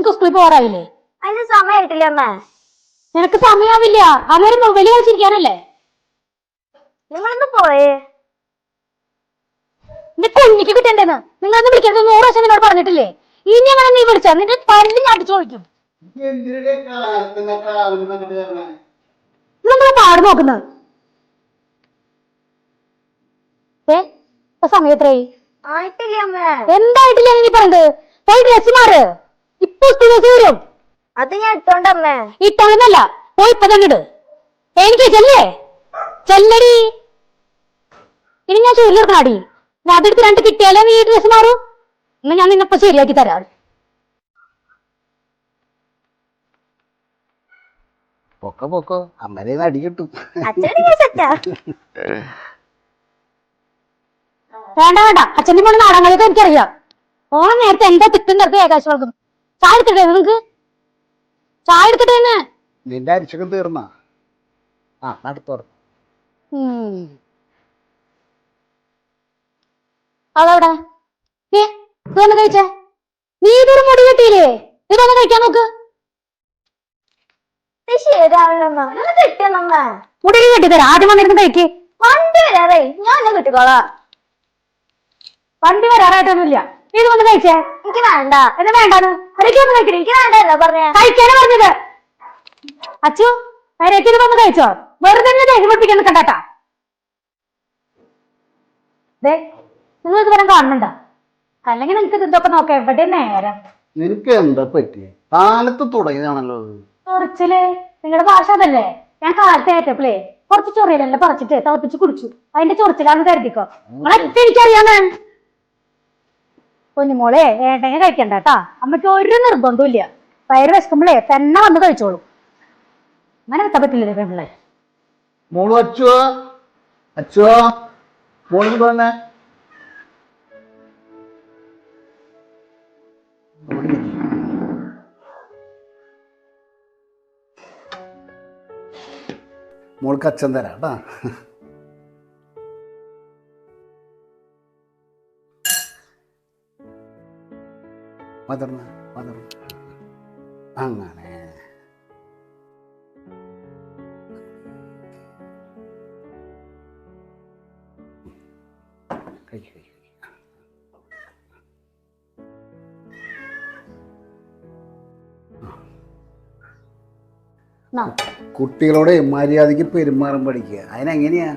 നിനക്ക് സ്കൂളിൽ പോരാവില്ലേ അതിന് സമയമായിട്ടില്ല അമ്മേ. നിനക്ക് സമയാവില്ല. അന്നേരം മൊബൈൽ കളിച്ചിരിക്കാനല്ലേ? നിങ്ങളൊന്ന് പോയേ? നിന്റെ കുഞ്ഞിക്ക് കിട്ടണ്ടേന്ന്. നിങ്ങളൊന്ന് വിളിക്കരുത് നൂറ് വർഷം നിന്നോട് പറഞ്ഞിട്ടില്ലേ? ഇനി അങ്ങനെ നീ വിളിച്ചാ നിന്റെ പല്ല് ഞാൻ അടിച്ചു ചോദിക്കും നമ്മളെ പാട് നോക്കുന്നത് ഏ? സമയത്രേ സമയം എത്രയായി? ആയിട്ടില്ല അമ്മ. എന്തായിട്ടില്ല നീ പറഞ്ഞത്? പോയി ഡ്രസ് മാറ്. അത് ഞാൻ ഇട്ടോണ്ടമ്മേ. ഇട്ടൊന്നല്ല പോയി ഇപ്പൊ തന്നെ ഇട്. എനിക്ക് ചെല്ലേ? ചെല്ലടി. ഇനി ഞാൻ ഞാൻ അതെടുത്ത് രണ്ട് കിട്ടിയാലേ നീ ഡ്രസ് മാറൂ. ഇന്ന് ഞാൻ നിന്നപ്പോ ശരിയാക്കി തരാം. പൊക്കോ പൊക്കോ. അമ്മരെ അടി കിട്ടും. വേണ്ട വേണ്ട. അച്ഛന്റെ മോൾ നാടകങ്ങളൊക്കെ എനിക്കറിയാം. ഓണം നേരത്തെ എന്താ തിട്ടും ഏകാശം വളർത്തും ചായ എടുത്തിട്ടേ നിങ്ങക്ക്. ചായ എടുത്തിട്ടേ നിന്റെ അരിച്ചൊക്കെ തീർന്നാ. ആ നടത്തോറ അതവിടെ. ഏ ഇതൊന്ന് കഴിച്ചേ? നീ ഇതൊരു മുടി കിട്ടിയില്ലേ? ഇതൊന്ന് കഴിക്കാൻ നോക്ക്. മുടി കെട്ടിത്തരാം ആദ്യം വന്നിരുന്ന് കഴിക്ക്. വണ്ടി വരാറേ. ഞാൻ കിട്ടിക്കോളാം. വണ്ടി വരാറായിട്ടൊന്നുമില്ല. നീ ഇത് വന്ന് കഴിച്ചേ? എനിക്ക് വേണ്ട. എന്ന് വേണ്ടാന്ന്? അരയ്ക്ക് വന്ന് കഴിക്കണേ. എനിക്ക് വേണ്ടല്ലോ പറഞ്ഞ? കഴിക്കാനാ പറഞ്ഞത്. അച്ചു അരയ്ക്ക് ഇത് വന്ന് കഴിച്ചോ? വെറുതെ എന്നെ ദേഷ്യം കണ്ടാട്ടാ. ദേ നിങ്ങൾ ഇതുവരെ കാണുന്നുണ്ടോ? അല്ലെങ്കിൽ നിങ്ങൾക്ക് ഇതൊക്കെ നോക്കാം എവിടെ നേരം? നിനക്ക് എന്താ പറ്റി കാലത്ത് തുടങ്ങിയതാണല്ലോ ഇത്. ചൊറിച്ചിൽ. നിങ്ങളുടെ ഭാഷ അതല്ലേ? ഞാൻ കാലത്ത് ഏറ്റപ്പോഴേ കുറച്ച് ചൊറിയല്ലേ പറിച്ചിട്ട് തിളപ്പിച്ച് കുടിച്ചു. അതിന്റെ ചൊറിച്ചിലാന്ന് കരുതിക്കോ. നിങ്ങളൊക്കെ എനിക്കറിയാമേ പൊന്നുമോളെ ഏട്ടങ്ങ കഴിക്കണ്ട കേട്ടാ. അമ്മയ്ക്ക് ഒരു നിർബന്ധവും ഇല്ല വയറ് വിശക്കുമ്പോഴേ തന്നെ വന്ന് കഴിച്ചോളൂ. അങ്ങനെ എത്താൻ പറ്റില്ലേ പെൺപിള്ളേ മോൾ അച്ചുവോ അച്ചുവോ മോളിൽ തന്നെ മോൾക്ക് അച്ഛൻ തരാം കേട്ടാ. മദർന്ന് പതർന്ന്. അങ്ങനെ. കഴിക്ക് കഴിക്ക്. കുട്ടികളോട് മര്യാദയ്ക്ക് പെരുമാറാൻ പഠിക്കുക. അതിനെങ്ങനെയാ?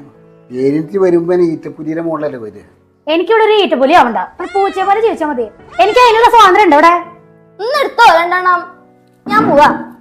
എനിക്ക് വരുമ്പോ ഈറ്റപ്പുലിയുടെ മോഡലല്ലേ വരിക. എനിക്കിവിടെ ഒരു ഈറ്റപ്പൊലി ആവണ്ട. ഒരു പൂച്ചയെ പോലെ ജീവിച്ചാൽ മതി. എനിക്ക് അതിനുള്ള സ്വാതന്ത്ര്യം ഉണ്ട് ഇവിടെ? ഇന്ന് എടുത്തോ രണ്ടെണ്ണം. ഞാൻ പോവാ.